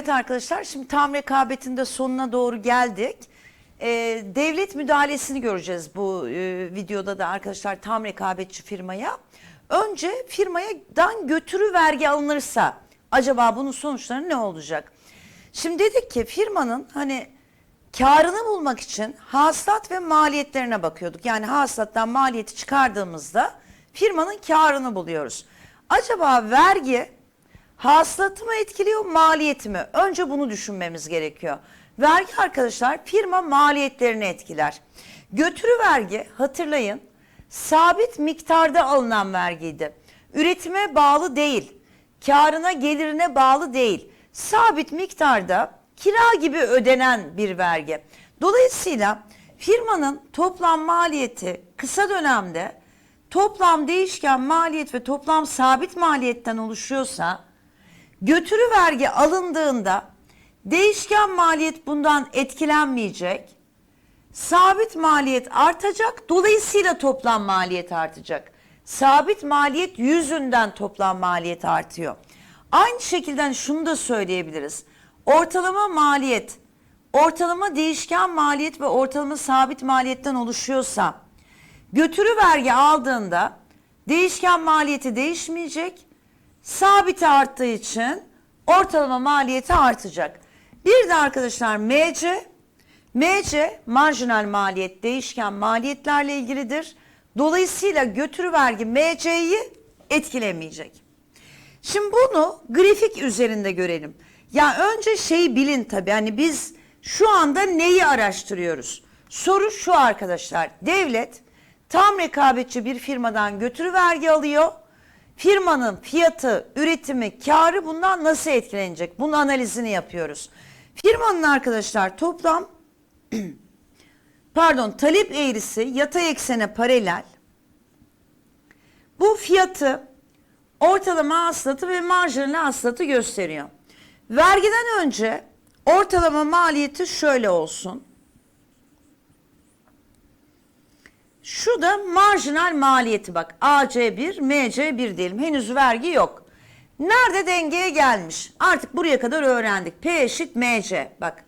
Evet arkadaşlar şimdi tam rekabetin de sonuna doğru geldik. Ee, devlet müdahalesini göreceğiz bu e, videoda da arkadaşlar tam rekabetçi firmaya. Önce firmadan götürü vergi alınırsa acaba bunun sonuçları ne olacak? Şimdi dedik ki firmanın hani karını bulmak için hasılat ve maliyetlerine bakıyorduk. Yani hasılattan maliyeti çıkardığımızda firmanın karını buluyoruz. Acaba vergi Hasılatı mı etkiliyor, maliyeti mi? Önce bunu düşünmemiz gerekiyor. Vergi arkadaşlar firma maliyetlerini etkiler. Götürü vergi hatırlayın sabit miktarda alınan vergiydi. Üretime bağlı değil, karına gelirine bağlı değil. Sabit miktarda kira gibi ödenen bir vergi. Dolayısıyla firmanın toplam maliyeti kısa dönemde toplam değişken maliyet ve toplam sabit maliyetten oluşuyorsa Götürü vergi alındığında değişken maliyet bundan etkilenmeyecek. Sabit maliyet artacak. Dolayısıyla toplam maliyet artacak. Sabit maliyet yüzünden toplam maliyet artıyor. Aynı şekilde şunu da söyleyebiliriz. Ortalama maliyet, ortalama değişken maliyet ve ortalama sabit maliyetten oluşuyorsa götürü vergi aldığında değişken maliyeti değişmeyecek sabiti arttığı için ortalama maliyeti artacak. Bir de arkadaşlar MC, MC marjinal maliyet değişken maliyetlerle ilgilidir. Dolayısıyla götürü vergi MC'yi etkilemeyecek. Şimdi bunu grafik üzerinde görelim. Ya önce şeyi bilin tabii hani biz şu anda neyi araştırıyoruz? Soru şu arkadaşlar. Devlet tam rekabetçi bir firmadan götürü vergi alıyor firmanın fiyatı, üretimi, karı bundan nasıl etkilenecek? Bunun analizini yapıyoruz. Firmanın arkadaşlar toplam pardon talep eğrisi yatay eksene paralel. Bu fiyatı ortalama hasılatı ve marjinal hasılatı gösteriyor. Vergiden önce ortalama maliyeti şöyle olsun. Şu da marjinal maliyeti bak. AC1, MC1 diyelim. Henüz vergi yok. Nerede dengeye gelmiş? Artık buraya kadar öğrendik. P eşit MC. Bak.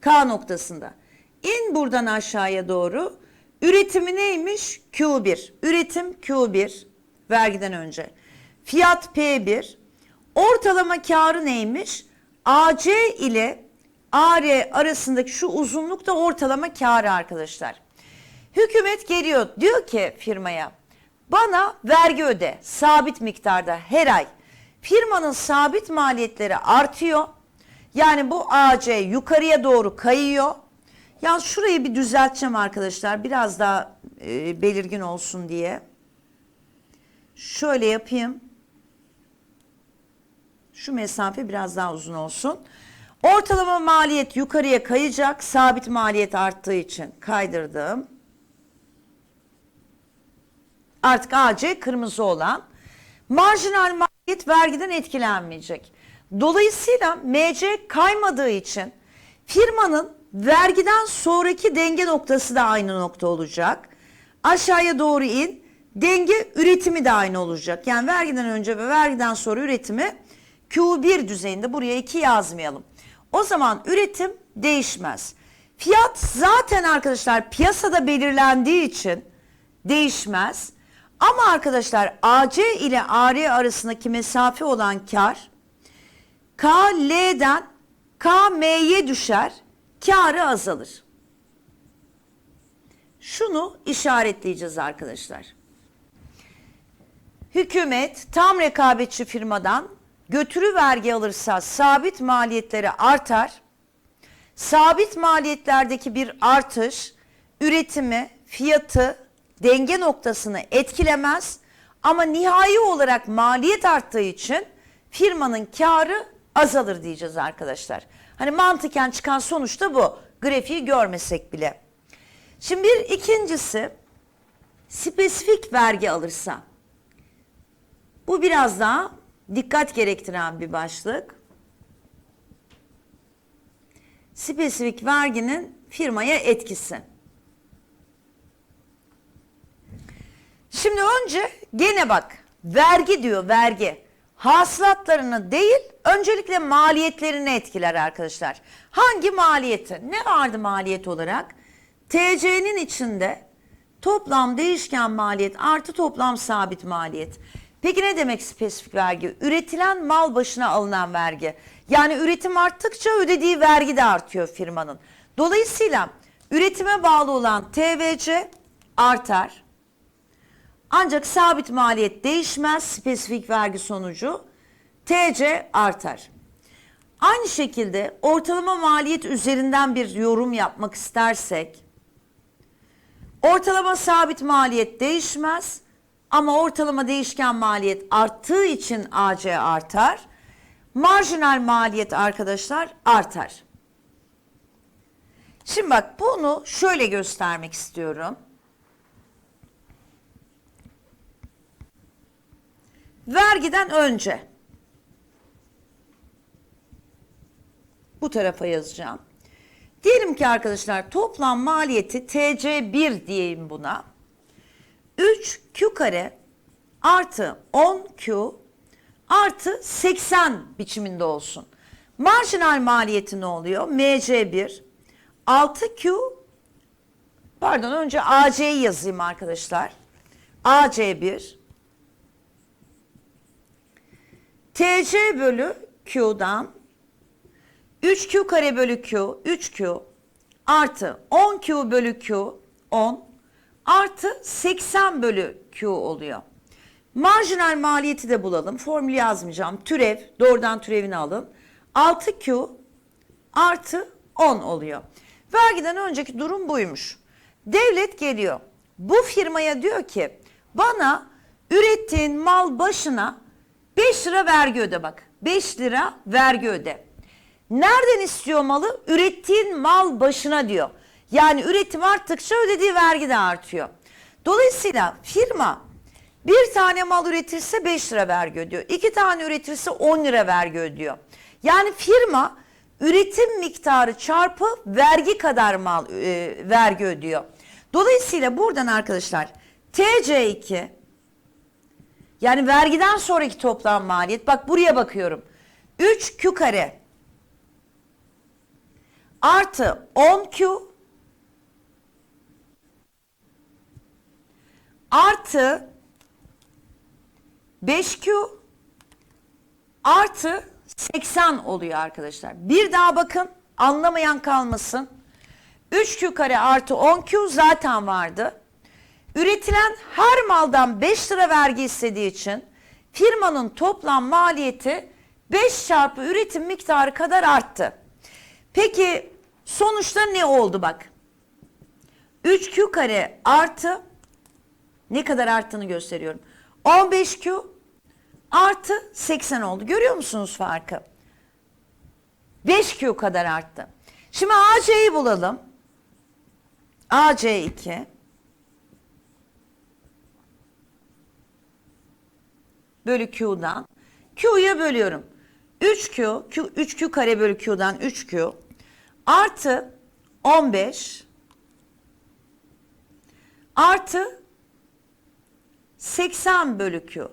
K noktasında. İn buradan aşağıya doğru. Üretimi neymiş? Q1. Üretim Q1. Vergiden önce. Fiyat P1. Ortalama karı neymiş? AC ile AR arasındaki şu uzunluk da ortalama karı arkadaşlar. Hükümet geliyor diyor ki firmaya bana vergi öde sabit miktarda her ay. Firmanın sabit maliyetleri artıyor. Yani bu AC yukarıya doğru kayıyor. Ya şurayı bir düzelteceğim arkadaşlar biraz daha e, belirgin olsun diye. Şöyle yapayım. Şu mesafe biraz daha uzun olsun. Ortalama maliyet yukarıya kayacak. Sabit maliyet arttığı için kaydırdım. Artık AC kırmızı olan. Marjinal maliyet vergiden etkilenmeyecek. Dolayısıyla MC kaymadığı için firmanın vergiden sonraki denge noktası da aynı nokta olacak. Aşağıya doğru in. Denge üretimi de aynı olacak. Yani vergiden önce ve vergiden sonra üretimi Q1 düzeyinde buraya 2 yazmayalım. O zaman üretim değişmez. Fiyat zaten arkadaşlar piyasada belirlendiği için değişmez. Ama arkadaşlar AC ile AR arasındaki mesafe olan kar KL'den KM'ye düşer, karı azalır. Şunu işaretleyeceğiz arkadaşlar. Hükümet tam rekabetçi firmadan götürü vergi alırsa sabit maliyetleri artar. Sabit maliyetlerdeki bir artış üretimi, fiyatı denge noktasını etkilemez ama nihai olarak maliyet arttığı için firmanın karı azalır diyeceğiz arkadaşlar. Hani mantıken çıkan sonuç da bu. Grafiği görmesek bile. Şimdi bir ikincisi spesifik vergi alırsa. Bu biraz daha dikkat gerektiren bir başlık. Spesifik verginin firmaya etkisi. Şimdi önce gene bak vergi diyor vergi. hasılatlarını değil öncelikle maliyetlerini etkiler arkadaşlar. Hangi maliyeti? Ne vardı maliyet olarak? TC'nin içinde toplam değişken maliyet artı toplam sabit maliyet. Peki ne demek spesifik vergi? Üretilen mal başına alınan vergi. Yani üretim arttıkça ödediği vergi de artıyor firmanın. Dolayısıyla üretime bağlı olan TVC artar. Ancak sabit maliyet değişmez spesifik vergi sonucu. TC artar. Aynı şekilde ortalama maliyet üzerinden bir yorum yapmak istersek ortalama sabit maliyet değişmez ama ortalama değişken maliyet arttığı için AC artar. Marjinal maliyet arkadaşlar artar. Şimdi bak bunu şöyle göstermek istiyorum. Vergiden önce bu tarafa yazacağım. Diyelim ki arkadaşlar toplam maliyeti TC1 diyeyim buna. 3Q kare artı 10Q artı 80 biçiminde olsun. Marjinal maliyeti ne oluyor? MC1 6Q pardon önce AC'yi yazayım arkadaşlar. AC1 TC bölü Q'dan 3Q kare bölü Q 3Q artı 10Q bölü Q 10 artı 80 bölü Q oluyor. Marjinal maliyeti de bulalım. Formülü yazmayacağım. Türev, doğrudan türevini alın. 6Q artı 10 oluyor. Vergiden önceki durum buymuş. Devlet geliyor. Bu firmaya diyor ki bana ürettiğin mal başına 5 lira vergi öde bak. 5 lira vergi öde. Nereden istiyor malı? Ürettiğin mal başına diyor. Yani üretim arttıkça ödediği vergi de artıyor. Dolayısıyla firma bir tane mal üretirse 5 lira vergi ödüyor. İki tane üretirse 10 lira vergi ödüyor. Yani firma üretim miktarı çarpı vergi kadar mal e, vergi ödüyor. Dolayısıyla buradan arkadaşlar TC2 yani vergiden sonraki toplam maliyet bak buraya bakıyorum. 3Q kare artı 10Q artı 5Q artı 80 oluyor arkadaşlar. Bir daha bakın anlamayan kalmasın. 3Q kare artı 10Q zaten vardı. Üretilen her maldan 5 lira vergi istediği için firmanın toplam maliyeti 5 çarpı üretim miktarı kadar arttı. Peki sonuçta ne oldu bak. 3Q kare artı ne kadar arttığını gösteriyorum. 15Q artı 80 oldu. Görüyor musunuz farkı? 5Q kadar arttı. Şimdi AC'yi bulalım. AC2 bölü Q'dan Q'ya bölüyorum. 3Q, Q 3Q kare bölü Q'dan 3Q artı 15 artı 80 bölü Q.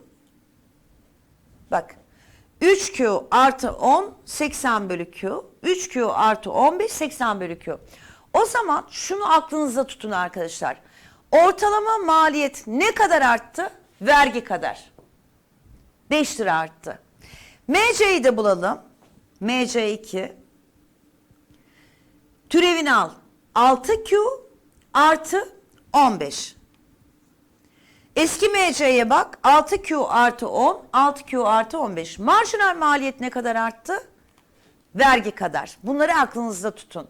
Bak 3Q artı 10 80 bölü Q. 3Q artı 15 80 bölü Q. O zaman şunu aklınızda tutun arkadaşlar. Ortalama maliyet ne kadar arttı? Vergi kadar. 5 lira arttı. MC'yi de bulalım. MC2 türevini al. 6Q artı 15. Eski MC'ye bak. 6Q artı 10, 6Q artı 15. Marjinal maliyet ne kadar arttı? Vergi kadar. Bunları aklınızda tutun.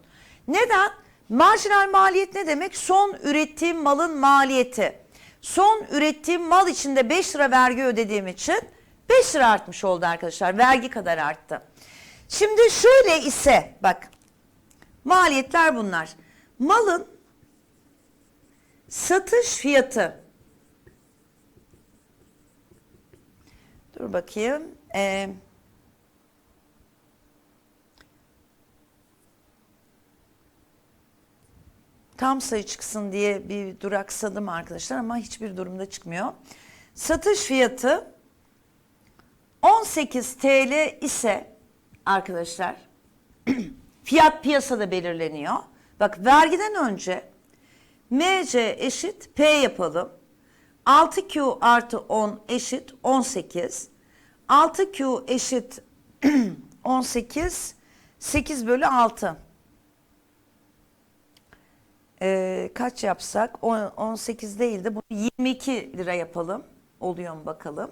Neden? Marjinal maliyet ne demek? Son ürettiğim malın maliyeti. Son ürettiğim mal içinde 5 lira vergi ödediğim için 5 lira artmış oldu arkadaşlar. Vergi kadar arttı. Şimdi şöyle ise bak maliyetler bunlar. Malın satış fiyatı dur bakayım ee, tam sayı çıksın diye bir duraksadım arkadaşlar ama hiçbir durumda çıkmıyor. Satış fiyatı 18 TL ise arkadaşlar fiyat piyasada belirleniyor. Bak vergiden önce MC eşit P yapalım. 6Q artı 10 eşit 18. 6Q eşit 18. 8 bölü 6. Ee, kaç yapsak? On- 18 değil de bunu 22 lira yapalım. Oluyor mu bakalım.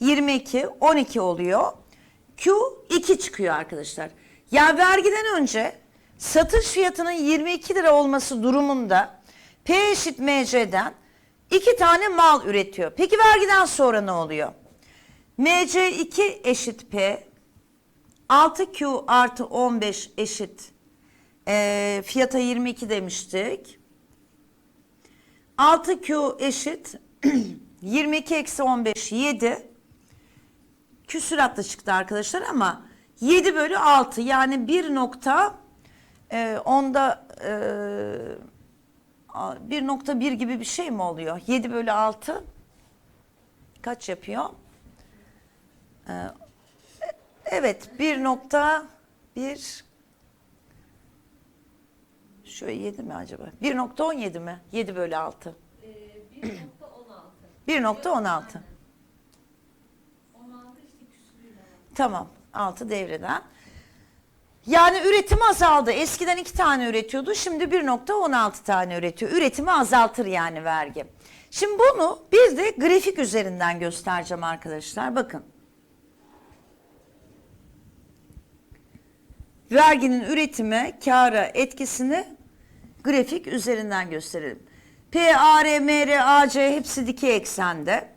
22, 12 oluyor. Q 2 çıkıyor arkadaşlar. Ya vergiden önce satış fiyatının 22 lira olması durumunda P eşit MC'den iki tane mal üretiyor. Peki vergiden sonra ne oluyor? MC2 eşit P 6Q artı 15 eşit Ee, fiyata 22 demiştik. 6Q eşit 22 eksi 15 7 küsuratla çıktı arkadaşlar ama 7 bölü 6 yani 1 nokta e, onda e, a- 1.1 gibi bir şey mi oluyor? 7 bölü 6 kaç yapıyor? E, evet 1.1 şöyle 7 mi acaba? 1.17 mi? 7 bölü 6. Ee, 1.16. 1.16. 16 işte küsürüyle. Tamam. 6 devreden. Yani üretim azaldı. Eskiden 2 tane üretiyordu. Şimdi 1.16 tane üretiyor. Üretimi azaltır yani vergi. Şimdi bunu bir de grafik üzerinden göstereceğim arkadaşlar. Bakın. Verginin üretime, kâra etkisini grafik üzerinden gösterelim. P, A, R, M, R, A, C hepsi dikey eksende.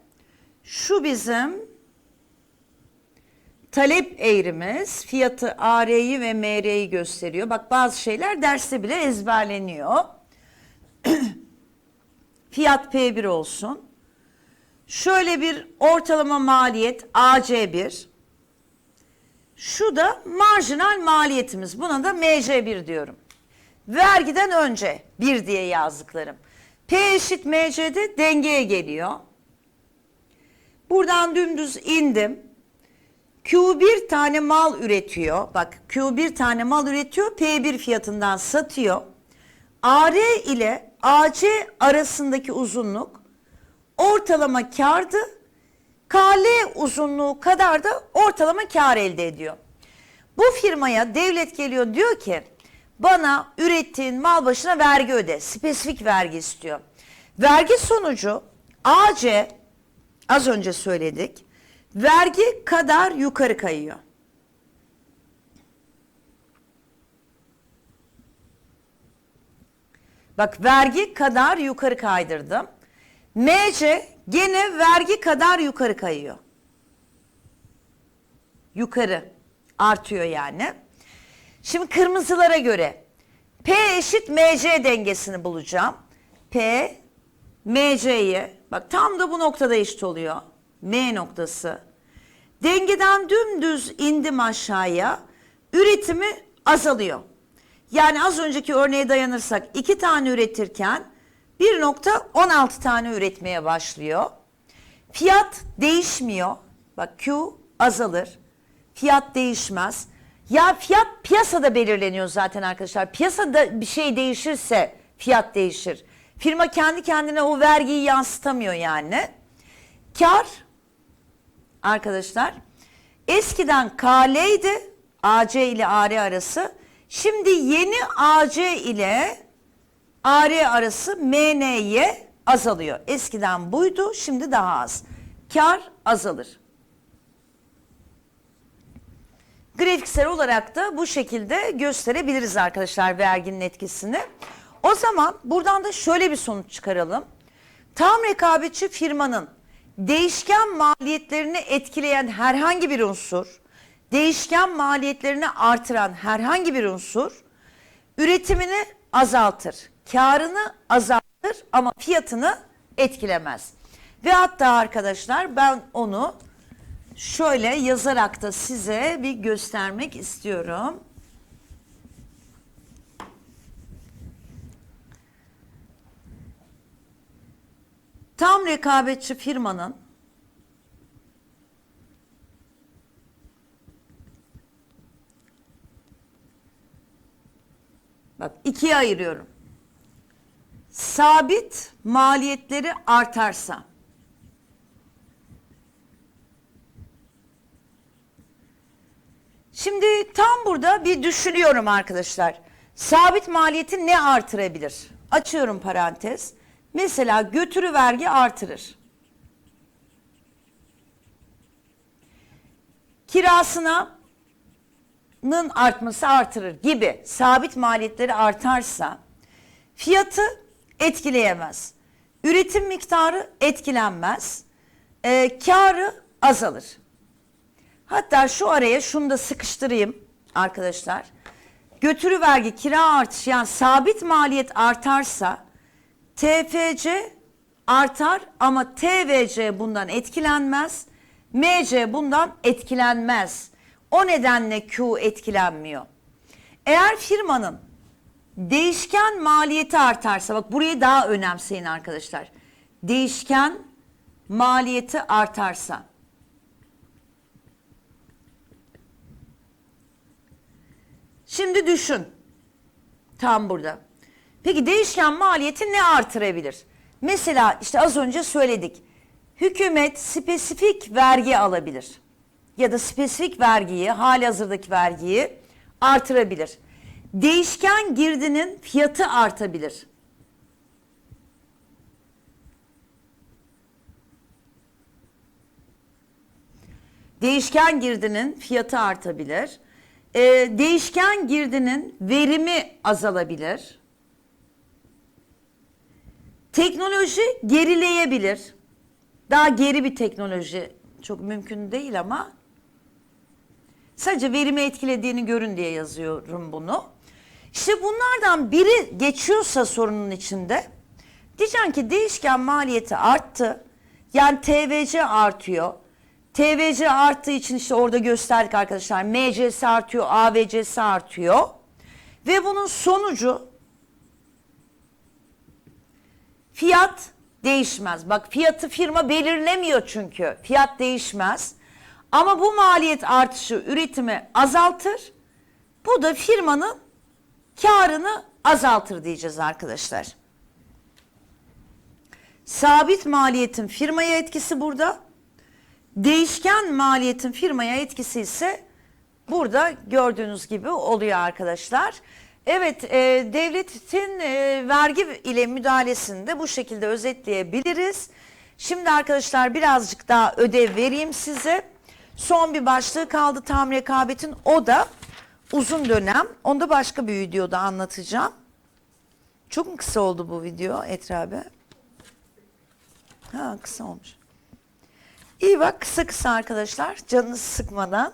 Şu bizim talep eğrimiz fiyatı AR'yi ve MR'yi gösteriyor. Bak bazı şeyler derste bile ezberleniyor. Fiyat P1 olsun. Şöyle bir ortalama maliyet AC1. Şu da marjinal maliyetimiz. Buna da MC1 diyorum. Vergiden önce 1 diye yazdıklarım. P eşit MC'de dengeye geliyor. Buradan dümdüz indim. Q1 tane mal üretiyor. Bak Q1 tane mal üretiyor. P1 fiyatından satıyor. AR ile AC arasındaki uzunluk ortalama kardı. KL uzunluğu kadar da ortalama kar elde ediyor. Bu firmaya devlet geliyor diyor ki bana ürettiğin mal başına vergi öde. Spesifik vergi istiyor. Vergi sonucu AC az önce söyledik. Vergi kadar yukarı kayıyor. Bak vergi kadar yukarı kaydırdım. MC gene vergi kadar yukarı kayıyor. Yukarı artıyor yani. Şimdi kırmızılara göre P eşit MC dengesini bulacağım. P MC'yi bak tam da bu noktada eşit oluyor. M noktası. Dengeden dümdüz indim aşağıya. Üretimi azalıyor. Yani az önceki örneğe dayanırsak iki tane üretirken 1.16 tane üretmeye başlıyor. Fiyat değişmiyor. Bak Q azalır. Fiyat değişmez. Ya fiyat piyasada belirleniyor zaten arkadaşlar. Piyasada bir şey değişirse fiyat değişir. Firma kendi kendine o vergiyi yansıtamıyor yani. Kar arkadaşlar eskiden KL'ydi AC ile AR arası. Şimdi yeni AC ile AR arası MNY azalıyor. Eskiden buydu, şimdi daha az. Kar azalır. Grafiksel olarak da bu şekilde gösterebiliriz arkadaşlar verginin etkisini. O zaman buradan da şöyle bir sonuç çıkaralım. Tam rekabetçi firmanın değişken maliyetlerini etkileyen herhangi bir unsur, değişken maliyetlerini artıran herhangi bir unsur üretimini azaltır, karını azaltır ama fiyatını etkilemez. Ve hatta arkadaşlar ben onu şöyle yazarak da size bir göstermek istiyorum. Tam rekabetçi firmanın Bak ikiye ayırıyorum. Sabit maliyetleri artarsa Şimdi tam burada bir düşünüyorum arkadaşlar. Sabit maliyeti ne artırabilir? Açıyorum parantez. Mesela götürü vergi artırır. Kirasına nın artması artırır gibi sabit maliyetleri artarsa fiyatı etkileyemez. Üretim miktarı etkilenmez. Ee, karı azalır. Hatta şu araya şunu da sıkıştırayım arkadaşlar. Götürü vergi, kira artışı yani sabit maliyet artarsa TFC artar ama TVC bundan etkilenmez. MC bundan etkilenmez. O nedenle Q etkilenmiyor. Eğer firmanın değişken maliyeti artarsa bak burayı daha önemseyin arkadaşlar. Değişken maliyeti artarsa Şimdi düşün. Tam burada. Peki değişken maliyeti ne artırabilir? Mesela işte az önce söyledik. Hükümet spesifik vergi alabilir. Ya da spesifik vergiyi, hali hazırdaki vergiyi artırabilir. Değişken girdinin fiyatı artabilir. Değişken girdinin fiyatı artabilir. Ee, değişken girdinin verimi azalabilir. Teknoloji gerileyebilir. Daha geri bir teknoloji çok mümkün değil ama sadece verimi etkilediğini görün diye yazıyorum bunu. İşte bunlardan biri geçiyorsa sorunun içinde diyeceksin ki değişken maliyeti arttı. Yani TVC artıyor. TVC arttığı için işte orada gösterdik arkadaşlar. MC'si artıyor, AVC'si artıyor. Ve bunun sonucu fiyat değişmez. Bak fiyatı firma belirlemiyor çünkü. Fiyat değişmez. Ama bu maliyet artışı üretimi azaltır. Bu da firmanın karını azaltır diyeceğiz arkadaşlar. Sabit maliyetin firmaya etkisi burada. Değişken maliyetin firmaya etkisi ise burada gördüğünüz gibi oluyor arkadaşlar. Evet, e, devletin e, vergi ile müdahalesini de bu şekilde özetleyebiliriz. Şimdi arkadaşlar birazcık daha ödev vereyim size. Son bir başlığı kaldı tam rekabetin. O da uzun dönem. Onu da başka bir videoda anlatacağım. Çok mu kısa oldu bu video Etra abi? Ha kısa olmuş. İyi bak kısa kısa arkadaşlar canınızı sıkmadan.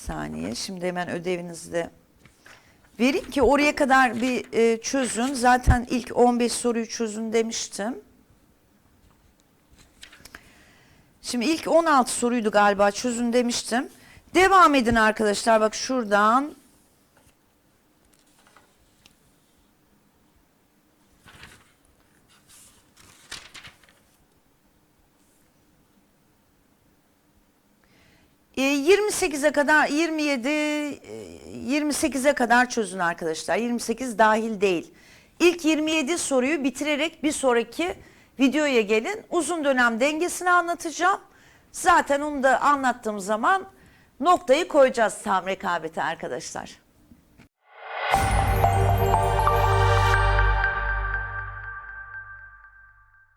Saniye şimdi hemen ödevinizi de vereyim ki oraya kadar bir e, çözün. Zaten ilk 15 soruyu çözün demiştim. Şimdi ilk 16 soruydu galiba çözün demiştim. Devam edin arkadaşlar bak şuradan 28'e kadar 27 e, 28'e kadar çözün arkadaşlar. 28 dahil değil. İlk 27 soruyu bitirerek bir sonraki videoya gelin. Uzun dönem dengesini anlatacağım. Zaten onu da anlattığım zaman noktayı koyacağız tam rekabete arkadaşlar.